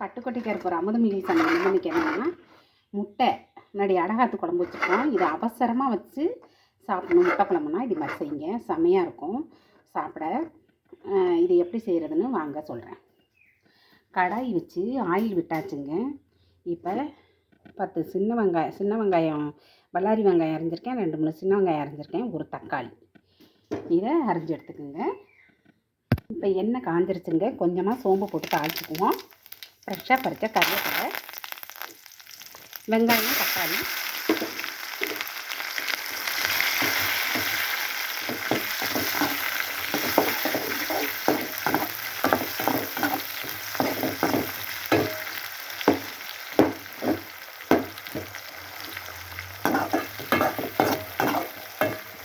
பட்டுக்கொட்டைக்கு இருக்கிற அமுதமிகை சமையல் இன்னைக்கு என்னன்னா முட்டை. முன்னாடி அடகாத்து குழம்பு வச்சுருக்கோம். இது அவசரமாக வச்சு சாப்பிடணும். முட்டை குழம்புனா இது மாதிரி செய்யுங்க. செமையாக இருக்கும். சாப்பிட. இது எப்படி செய்கிறதுன்னு வாங்க சொல்கிறேன் கடாய் வச்சு ஆயில் விட்டாச்சுங்க. இப்போ பத்து சின்ன வெங்காயம் சின்ன வெங்காயம் பல்லாரி வெங்காயம் அரைஞ்சிருக்கேன். ரெண்டு மூணு சின்ன வெங்காயம் அரைஞ்சிருக்கேன். ஒரு தக்காளி. இதை அரைஞ்சி எடுத்துக்கோங்க. இப்போ எண்ணெய் காஞ்சிருச்சுங்க. கொஞ்சமாக சோம்பு போட்டு தாளிச்சுக்குவோம். ஃப்ரெஷ்ஷாக பறித்த கருவேப்பிலை வெங்காயம் தக்காளி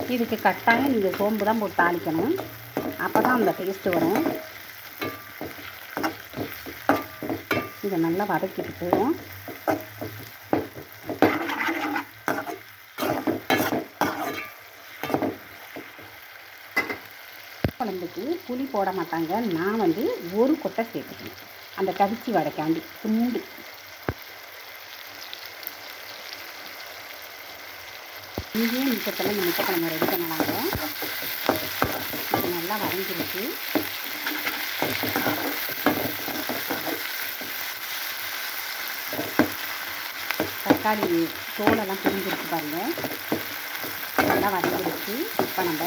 இதுக்கு கட்டாயம் நீங்கள் சோம்பு தான் போட்டு தாளிக்கணும் அப்போ தான் அந்த டேஸ்ட்டு வரும் இதை நல்லா வதக்கிட்டு போவோம். குழம்புக்கு புளி போட மாட்டாங்க. நான் வந்து ஒரு கொட்டை சேர்த்துக்கணும். அந்த கவிச்சி வடைக்காண்டி துண்டு. இங்கேயும் மிச்சத்தில் இந்த முட்டை ரெடி பண்ணலாங்க. நல்லா வரைஞ்சிருக்கு தக்காளி தோலெல்லாம் பிரிஞ்சிருக்கு பாருங்க. நல்லா வதங்கிடுச்சு இப்போ நம்ம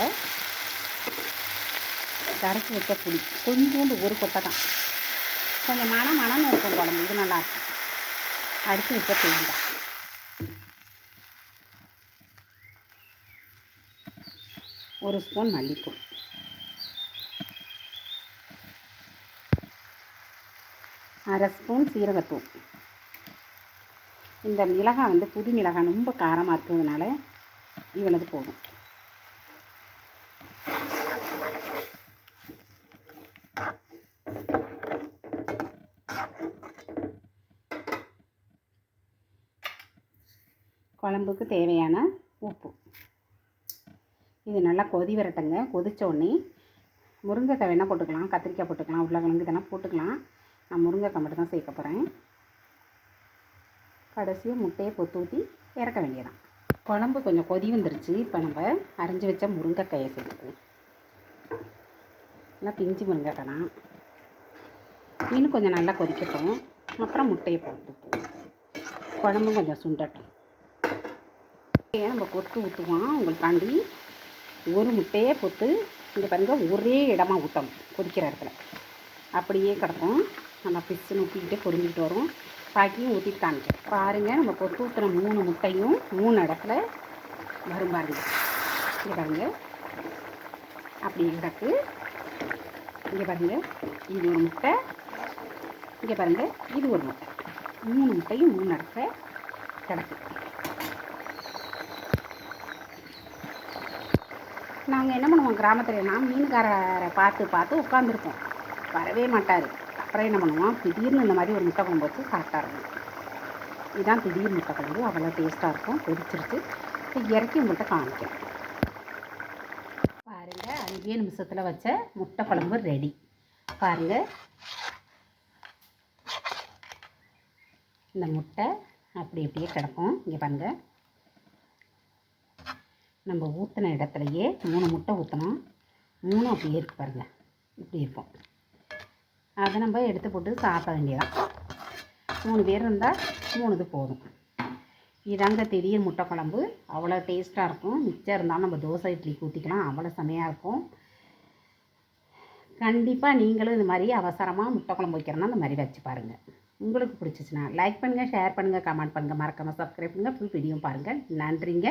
கரைச்சி வைக்க புளி கொஞ்சோண்டு ஒரு கொட்டை தான். கொஞ்சம் மன மனம்னு இருக்கும் குழம்பு இது நல்லாயிருக்கும் அடித்து வைக்க தேங்காய் ஒரு ஸ்பூன் மல்லித்தூள் அரை ஸ்பூன் சீரகத்தூள். இந்த மிளகாய் வந்து புது மிளகாய் ரொம்ப காரமாக இருக்கிறதுனால இவ்வளவு போதும். குழம்புக்கு தேவையான உப்பு. இது நல்லா கொதி வரட்டுங்க. கொதிச்ச உடனே முருங்கைக்காய் வேணால் போட்டுக்கலாம் கத்திரிக்காய் போட்டுக்கலாம் உருளைக்கிழங்கு இதெல்லாம் போட்டுக்கலாம். நான் முருங்கைக்காய் மட்டும் தான் சேர்க்க போகிறேன் கடைசியாக முட்டையை கொத்து ஊற்றி இறக்க வேண்டியதான் குழம்பு கொஞ்சம் கொதி வந்துருச்சு. இப்போ நம்ம அரைஞ்சி வச்ச முருங்கைக்காயை சேர்த்துக்குவோம் நல்லா பிஞ்சு முருங்கைக்காய் தான் இன்னும் கொஞ்சம் நல்லா கொதிக்கட்டும். அப்புறம் முட்டையை போட்டுப்போம் குழம்பும் கொஞ்சம் சுண்டட்டும். முட்டையை நம்ம கொத்து ஊற்றுவோம் உங்களுக்காண்டி ஒரு முட்டையே பொத்து இங்கே பாருங்கள் ஒரே இடமா ஊற்றணும் கொதிக்கிற இடத்துல. அப்படியே கிடக்கும். நல்லா பிசுன்னு ஊற்றிக்கிட்டே பொறிஞ்சிக்கிட்டு வரும். பாக்கியும் ஊற்றி காமிக்கிறேன் பாருங்கள் நம்ம கொத்து ஊற்றுற மூணு முட்டையும் மூணு இடத்துல வரும் பாருங்க. இங்கே பாருங்கள் அப்படி கிடக்கு இங்கே பாருங்கள் இது ஒரு முட்டை. இங்கே பாருங்கள் இது ஒரு முட்டை. மூணு முட்டையும் மூணு இடத்துல கிடக்கு. நாங்கள் என்ன பண்ணுவோம் கிராமத்துலனா மீன்காரரை பார்த்து பார்த்து உட்காந்துருப்போம் வரவே மாட்டார். அப்புறம் என்ன பண்ணுவோம்? திடீர்னு இந்த மாதிரி ஒரு முட்டை குழம்பு வச்சு சாப்பிட்டாருங்க இதுதான் திடீர் முட்டை குழம்பு. அவ்வளோ டேஸ்ட்டாக இருக்கும். கொதிச்சிருச்சு. இப்போ இறக்கி முட்டை காமிக்கிறேன். பாருங்கள் அஞ்சே நிமிஷத்தில் வச்ச முட்டை குழம்பு ரெடி பாருங்கள் இந்த முட்டை அப்படி இப்படியே கிடக்கும். இங்கே பாருங்கள் நம்ம ஊற்றின இடத்துலையே மூணு முட்டை ஊற்றணும் மூணும் அப்படியே இருக்கு பாருங்கள் இப்படி இருக்கும். அதை நம்ம எடுத்து போட்டு சாப்பிட வேண்டியதான் மூணு பேர் இருந்தால் மூணு இது போதும். இதாங்க திடீர் முட்டை குழம்பு. அவ்வளோ டேஸ்ட்டாக இருக்கும். மிச்சம் இருந்தாலும் நம்ம தோசை இட்லிக்கு ஊற்றிக்கலாம் அவ்வளோ செமையாக இருக்கும். கண்டிப்பாக நீங்களும் இது மாதிரி அவசரமாக முட்டை குழம்பு வைக்கிறோன்னா இந்த மாதிரி வச்சு பாருங்கள் உங்களுக்கு பிடிச்சிச்சுன்னா லைக் பண்ணுங்கள் ஷேர் பண்ணுங்கள் கமெண்ட் பண்ணுங்கள் மறக்காமல் சப்ஸ்கிரைப் பண்ணுங்கள் ஃபுல் வீடியோ பாருங்கள் நன்றிங்க.